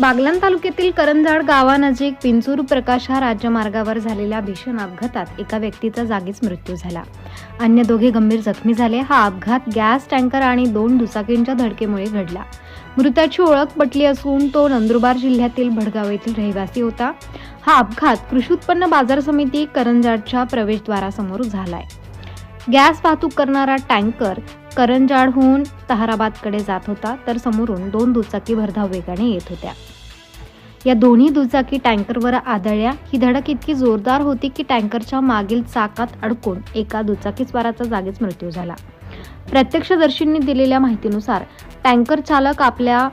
बागलाण तालुक्यातील करंजाड गावानजीक पिंचूर प्रकाश हा राज्यमार्गावर झालेल्या भीषण अपघातात एका व्यक्तीचा जागीच मृत्यू झाला. अन्य दोघे गंभीर जखमी झाले. हा अपघात गॅस टँकर आणि दोन दुचाकींच्या धडकेमुळे घडला. मृताची ओळख पटली असून तो नंदुरबार जिल्ह्यातील भडगाव येथील रहिवासी होता. हा अपघात कृषी उत्पन्न बाजार समिती करंजाडच्या प्रवेशद्वारासमोर झालाय. गॅस वाहतूक करणारा टँकर करंजाडहून ताहराबादकडे जात होता तर समोरून दोन दुचाकी भरधाव वेगाने येत होत्या. या दोन्ही दुचाकी टँकरवर आदळल्या. ही धडक इतकी जोरदार होती की टँकरच्या मागील चाकात अडकून एका दुचाकीस्वाराचा जागीच मृत्यू झाला. प्रत्यक्षदर्शींनी दिलेल्या माहितीनुसार टँकर चालक आपल्या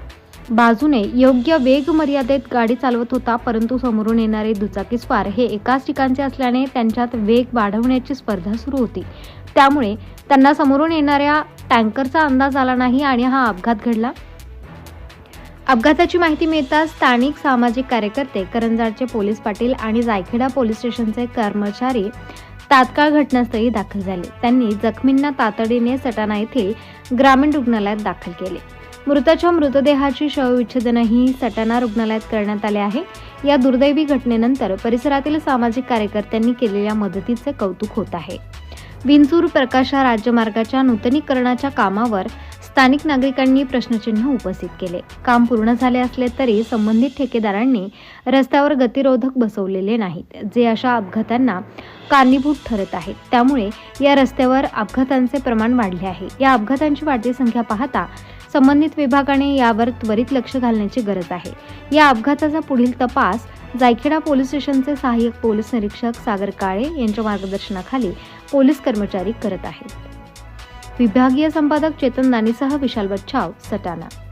बाजूने योग्य वेग मर्यादेत गाडी चालवत होता परंतु समोरून येणारे दुचाकी स्वार हे एकाच ठिकाणचे असल्याने त्यांच्यात वेग वाढवण्याची स्पर्धा सुरू होती. त्यामुळे त्यांना समोरून येणाऱ्या टँकरचा अंदाज आला नाही आणि हा अपघात घडला. अपघाताची माहिती मिळताच स्थानिक सामाजिक कार्यकर्ते करंजाडचे पोलीस पाटील आणि जायखेडा पोलीस स्टेशनचे कर्मचारी तात्काळ घटनास्थळी दाखल झाले. त्यांनी जखमींना तातडीने सटाणा येथील ग्रामीण रुग्णालयात दाखल केले. मृताच्या मृतदेहाची शवविच्छेदनही सटाणा रुग्णालयात करण्यात आले आहे. या दुर्दैवी घटनेनंतर परिसरातील सामाजिक कार्यकर्त्यांनी केलेल्या मदतीचे कौतुक होत आहे. विंचूर प्रकाशा राज्यमार्गाच्या नूतनीकरणाच्या कामावर स्थानिक नागरिकांनी प्रश्नचिन्ह उपस्थित केले. काम पूर्ण झाले असले तरी संबंधित ठेकेदारांनी रस्त्यावर गतिरोधक बसवलेले नाहीत जे अशा अपघातांना कारणीभूत ठरत आहेत. त्यामुळे या रस्त्यावर अपघातांचे प्रमाण वाढले आहे. या अपघातांची वाढती संख्या पाहता संबंधित विभागाने यावर त्वरित लक्ष घालण्याची गरज आहे. या अपघाताचा पुढील तपास जायखेडा पोलीस स्टेशनचे सहाय्यक पोलीस निरीक्षक सागर काळे यांच्या मार्गदर्शनाखाली पोलीस कर्मचारी करत आहेत. विभागीय संपादक चेतन दानीसह विशाल बच्छाव सटाणा.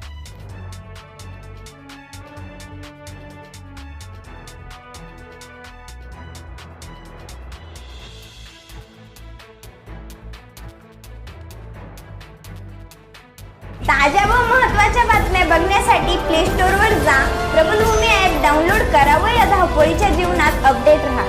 ताज्या व महत्त्वाच्या बातम्या बघण्यासाठी प्ले स्टोअरवर जा. प्रबलभूमी ॲप डाउनलोड करा व या धावपळीच्या जीवनात अपडेट राहा.